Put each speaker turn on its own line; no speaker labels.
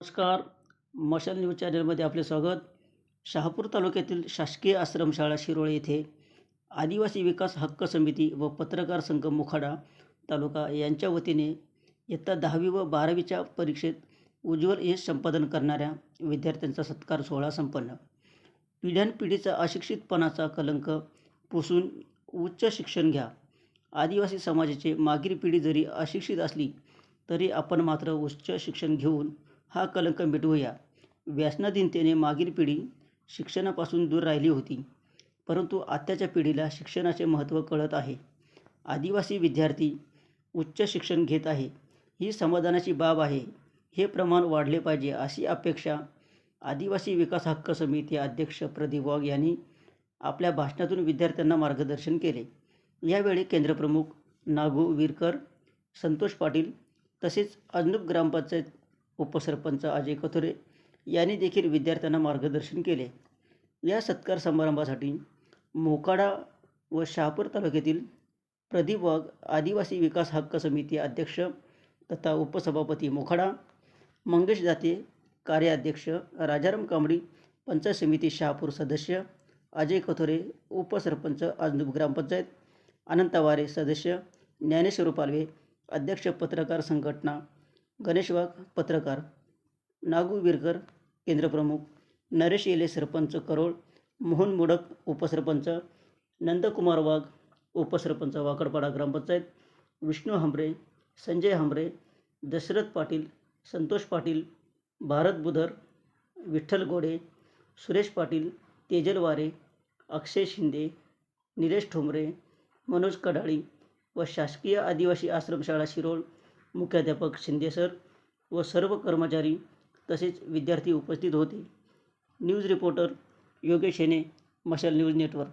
नमस्कार. मशाल न्यूज चॅनलमध्ये आपले स्वागत. शहापूर तालुक्यातील शासकीय आश्रमशाळा शिरोळे येथे आदिवासी विकास हक्क समिती व पत्रकार संघ मुखाडा तालुका यांच्या वतीने इयत्ता दहावी व बारावीच्या परीक्षेत उज्ज्वल यश संपादन करणाऱ्या विद्यार्थ्यांचा सत्कार सोहळा संपन्न. पिढ्यानपिढीचा अशिक्षितपणाचा कलंक पुसून उच्च शिक्षण घ्या. आदिवासी समाजाची मागील पिढी जरी अशिक्षित असली तरी आपण मात्र उच्च शिक्षण घेऊन हा कलंक मिटवूया. व्यसनाधीनतेने मागील पिढी शिक्षणापासून दूर राहिली होती परंतु आत्ताच्या पिढीला शिक्षणाचे महत्त्व कळत आहे. आदिवासी विद्यार्थी उच्च शिक्षण घेत आहे. ही समाधानाची बाब आहे. हे प्रमाण वाढले पाहिजे अशी अपेक्षा आदिवासी विकास हक्क समिती अध्यक्ष प्रदीप वाघ यांनी आपल्या भाषणातून विद्यार्थ्यांना मार्गदर्शन केले. यावेळी केंद्रप्रमुख नागू विरकर संतोष पाटील तसेच अजनूप ग्रामपंचायत उपसरपंच अजय कथोरे यांनी देखील विद्यार्थ्यांना मार्गदर्शन केले. या सत्कार समारंभासाठी मोकाडा व शहापूर तालुक्यातील प्रदीप वाघ आदिवासी विकास हक्क समिती अध्यक्ष तथा उपसभापती मोखाडा मंगेश जाते कार्याध्यक्ष राजाराम कांबडी पंचायत समिती शहापूर सदस्य अजय कथोरे उपसरपंच अजनूप ग्रामपंचायत अनंत वारे सदस्य ज्ञानेश्वर पालवे अध्यक्ष पत्रकार संघटना गणेश वाघ पत्रकार नागू विरकर केंद्रप्रमुख नरेश येले सरपंच करोळ मोहन मुडक उपसरपंच नंदकुमार वाघ उपसरपंच वाकडपाडा ग्रामपंचायत विष्णू हंबरे संजय हंबरे दशरथ पाटील संतोष पाटील भारत बुधर विठ्ठल गोडे सुरेश पाटील तेजल वारे अक्षय शिंदे निलेश ठोंबरे मनोज कडाळी व शासकीय आदिवासी आश्रमशाळा शिरोळ मुख्याध्यापक शिंदे सर व सर्व कर्मचारी तसेच विद्यार्थी उपस्थित होते. न्यूज रिपोर्टर योगेश हेने मशाल न्यूज नेटवर्क.